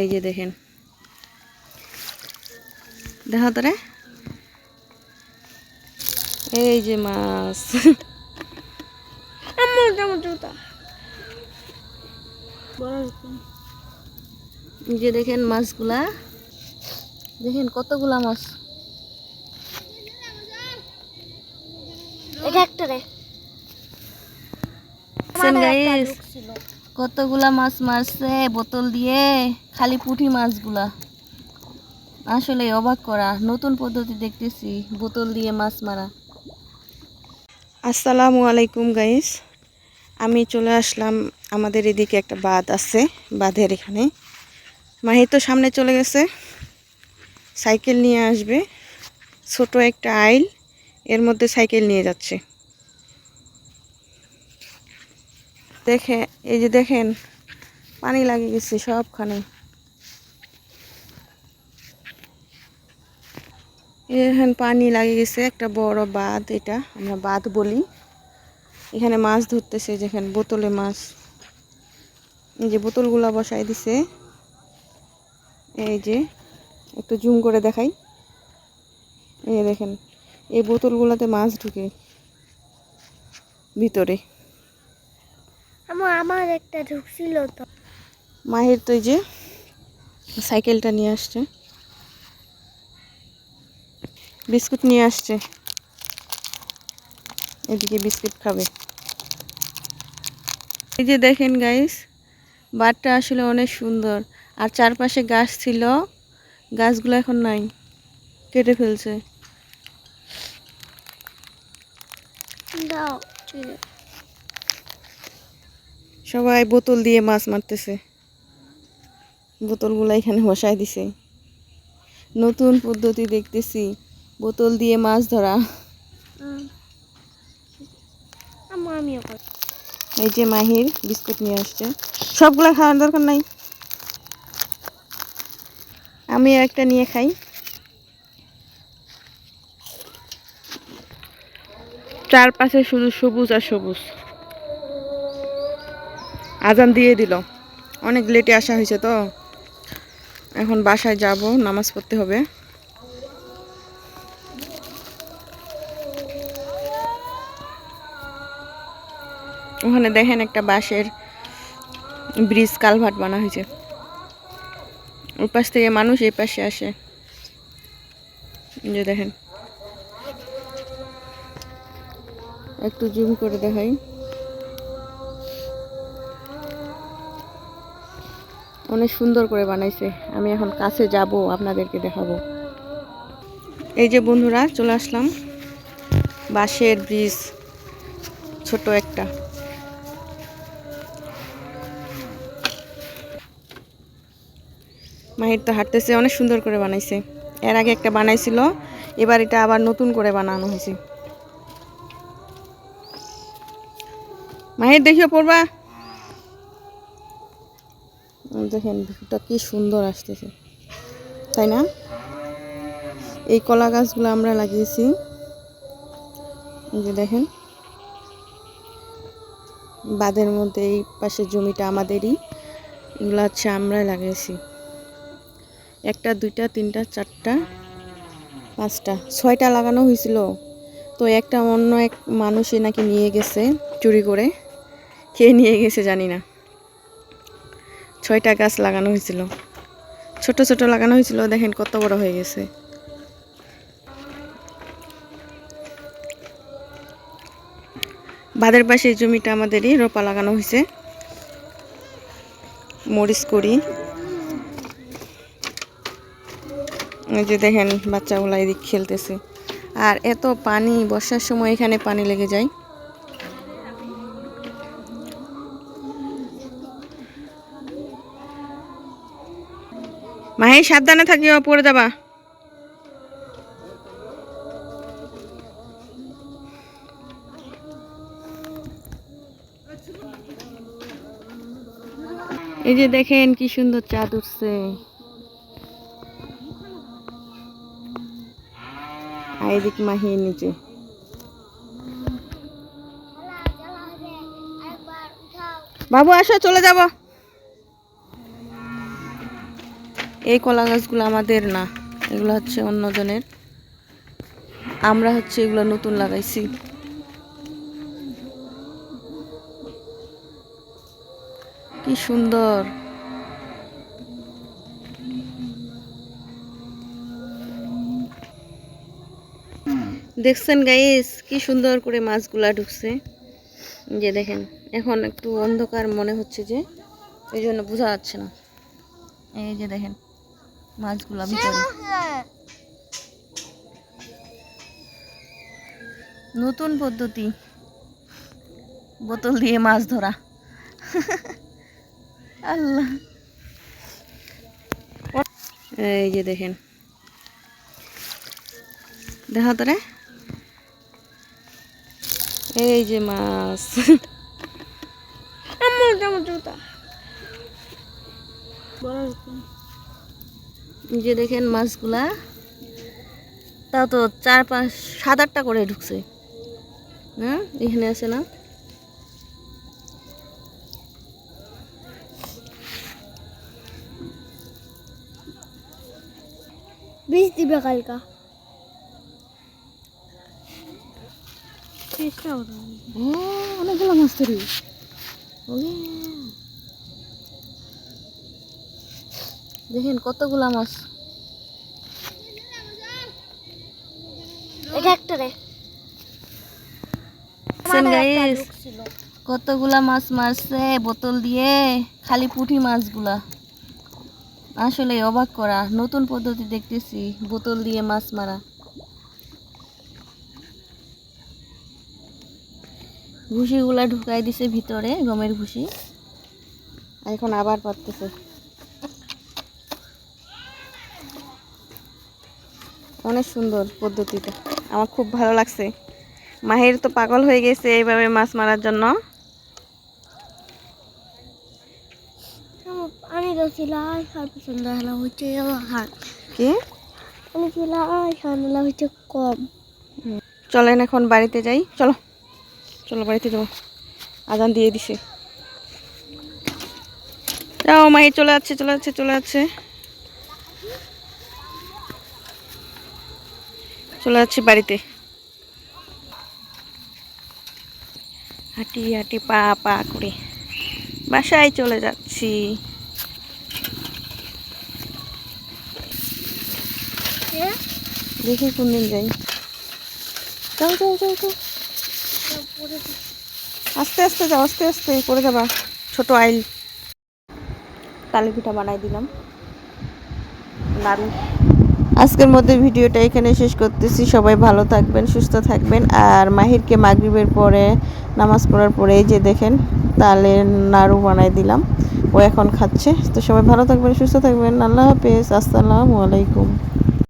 এই যে দেখেন দেখো তোরে এই যে মাছ। যে দেখেন মাছগুলা। দেখেন কতগুলা মাছ। এটা একটা রে। কতগুলা মাছ মারছে বোতল দিয়ে, খালি পুঁটি মাছগুলা। আসলে অবাক করা, নতুন পদ্ধতি দেখতেছি, বোতল দিয়ে মাছ মারা। আসসালামু আলাইকুম গাইস আমি চলে আসলাম, আমাদের এদিকে একটা বাঁধ আছে, বাঁধের এখানে। মাহি তো সামনে চলে গেছে। সাইকেল নিয়ে আসবে। ছোট একটা আইল, এর মধ্যে সাইকেল নিয়ে যাচ্ছে। দেখে, এই যে দেখেন, পানি লাগিয়ে গেছে সবখানে। এখানে পানি লাগে গেছে, একটা বড় বাঁধ এটা, আমরা বাঁধ বলি। এখানে মাছ ধরতেছে যেখানে বোতলে মাছ। এই যে বোতলগুলা বসাই দিছে। এই যে, একটু জুম করে দেখাই। এই দেখেন, এই বোতলগুলোতে মাছ ঢুকে ভিতরে। আমার আমার একটা ঢুকছিল তো। মাহের তো যে সাইকেলটা নিয়ে আসছে। বিস্কুট নিয়ে আসছে। এদিকে বিস্কুট খাবে। এই যে দেখেন গাইস বাটটা আসলে অনেক সুন্দর। আর চারপাশে গাছ ছিল গাছগুলো এখন নাই কেটে ফেলছে। দাও সবাই বোতল দিয়ে মাছ মারতেছে। বোতলগুলো এখানে বসায় দিছে। নতুন পদ্ধতি দেখতেছি বোতল দিয়ে মাছ ধরা। এই যে মাহির বিস্কুট নিয়ে আসছে। সবগুলো খাওয়ার দরকার নাই। আমি একটা নিয়ে খাই। চারপাশে শুধু সবুজ আর সবুজ। আজান দিয়ে দিল। অনেক লেটে আসা হয়েছে তো। এখন বাসায় যাব, নামাজ পড়তে হবে। ওখানে দেখেন একটা বাঁশের ব্রিজ, কালভার্ট বানা হয়েছে। ওই পাশ থেকে মানুষ এই পাশে আসে। যে দেখেন। একটু জুম করে দেখাই। অনেক সুন্দর করে বানাইছে। আমি এখন কাছে যাব, আপনাদেরকে দেখাবো। এই যে বন্ধুরা, চলে আসলাম। বাঁশের ব্রিজ, ছোট একটা। মাহির তো হাঁটতেছে, অনেক সুন্দর করে বানাইছে। এর আগে একটা বানাইছিল, এবার এটা আবার নতুন করে বানানো হয়েছে। মাহির, দেখিও, পড়বা। দেখেন ভিউটা কি সুন্দর আসতেছে। তাই না? এই কলা গাছগুলো আমরা লাগিয়েছি। যে দেখেন, বাঁধের মধ্যে এই পাশের জমিটা আমাদেরই। এগুলো হচ্ছে আমরা লাগিয়েছি। একটা, দুইটা, তিনটা, চারটা, পাঁচটা, ছয়টা লাগানো হয়েছিল। তো একটা অন্য এক মানুষে নাকি নিয়ে গেছে, চুরি করে। কে নিয়ে গেছে জানি না। ছয়টা গাছ লাগানো হয়েছিল। ছোট ছোট লাগানো হয়েছিল, দেখেন কত বড় হয়ে গেছে। বাদের পাশে জমিটা আমাদেরই রোপা লাগানো হয়েছে। মরিচ করি। যে দেখেন বাচ্চাগুলো এদিক খেলতেছে। আর এত পানি, বর্ষার সময় এখানে পানি লেগে যায়। মাহি, সাবধানে থাকিও, পড়ে যাবা। এই যে দেখেন কি সুন্দর চাঁদ উঠছে। এদিক মাহির নিচে। বাবু, আসো, চলে যাব। এই কলা গাছগুলো আমাদের না, এগুলো হচ্ছে অন্যজনের আমরা হচ্ছে এগুলো নতুন লাগাইছি। কি সুন্দর। দেখছেন গাইস কি সুন্দর করে মাছগুলা ঢুকছে। যে দেখেন, এখন একটু অন্ধকার মনে হচ্ছে যে, এই জন্য বোঝা যাচ্ছে না। এই যে দেখেন। মাছগুলা ভিতরে নতুন পদ্ধতি। বোতল দিয়ে মাছ ধরা। আল্লাহ। এই যে দেখেন। দেখা তোরে এই যে মাছ। আমার জুতা। এই যে দেখেন মাছগুলা তা তো চার পাঁচ সাত আটটা করে ঢুকছে। হ্যাঁ এখানে আছে না? বিষ দিবে কালকা। চেষ্টা অনেকগুলো মাছ ধরি। দেখেন কতগুলা মাছ। এটা একটা রে। কতগুলা মাছ মারছে বোতল দিয়ে খালি পুঁটি মাছগুলা। আসলে অবাক করা নতুন পদ্ধতি দেখতেছি বোতল দিয়ে মাছ মারা। ভুসিগুলা ঢুকাই দিছে ভিতরে গমের ভুসি এখন আবার পারতেছে। অনেক সুন্দর পদ্ধতিটা আমার খুব ভালো লাগছে। মাহির তো পাগল হয়ে গেছে এইভাবে মাছ মারার জন্য। আমি তো সিলাই পছন্দ হচ্ছে হার কি? আমি সিলাই হচ্ছে কম। চলেন এখন বাড়িতে যাই। চলো চলো বাড়িতে যাব। আজান দিয়ে দিছে। যাও মাহি চলে যাচ্ছে চলে যাচ্ছে চলে যাচ্ছে। চলে যাচ্ছি বাড়িতে। হাঁটি হাঁটি, পা পা করে বাসায় চলে যাচ্ছি। দেখি কোন দিন যাই। যাও যাও যাও যাও। আস্তে আস্তে যাও, আস্তে আস্তে করে যাবা, ছোট আইল। তালে পিঠা বানাই দিলাম। নাড়ু আজকের মধ্যে ভিডিওটা এখানে শেষ করতেছি। সবাই ভালো থাকবেন, সুস্থ থাকবেন। আর মাহিরকে মাগরিবের পরে, নামাজ পড়ার পরে যে দেখেন, তালে নাড়ু বানাই দিলাম। ও এখন খাচ্ছে। তো সবাই ভালো থাকবেন, সুস্থ থাকবেন। আল্লাহ হাফেজ। আসসালামু আলাইকুম।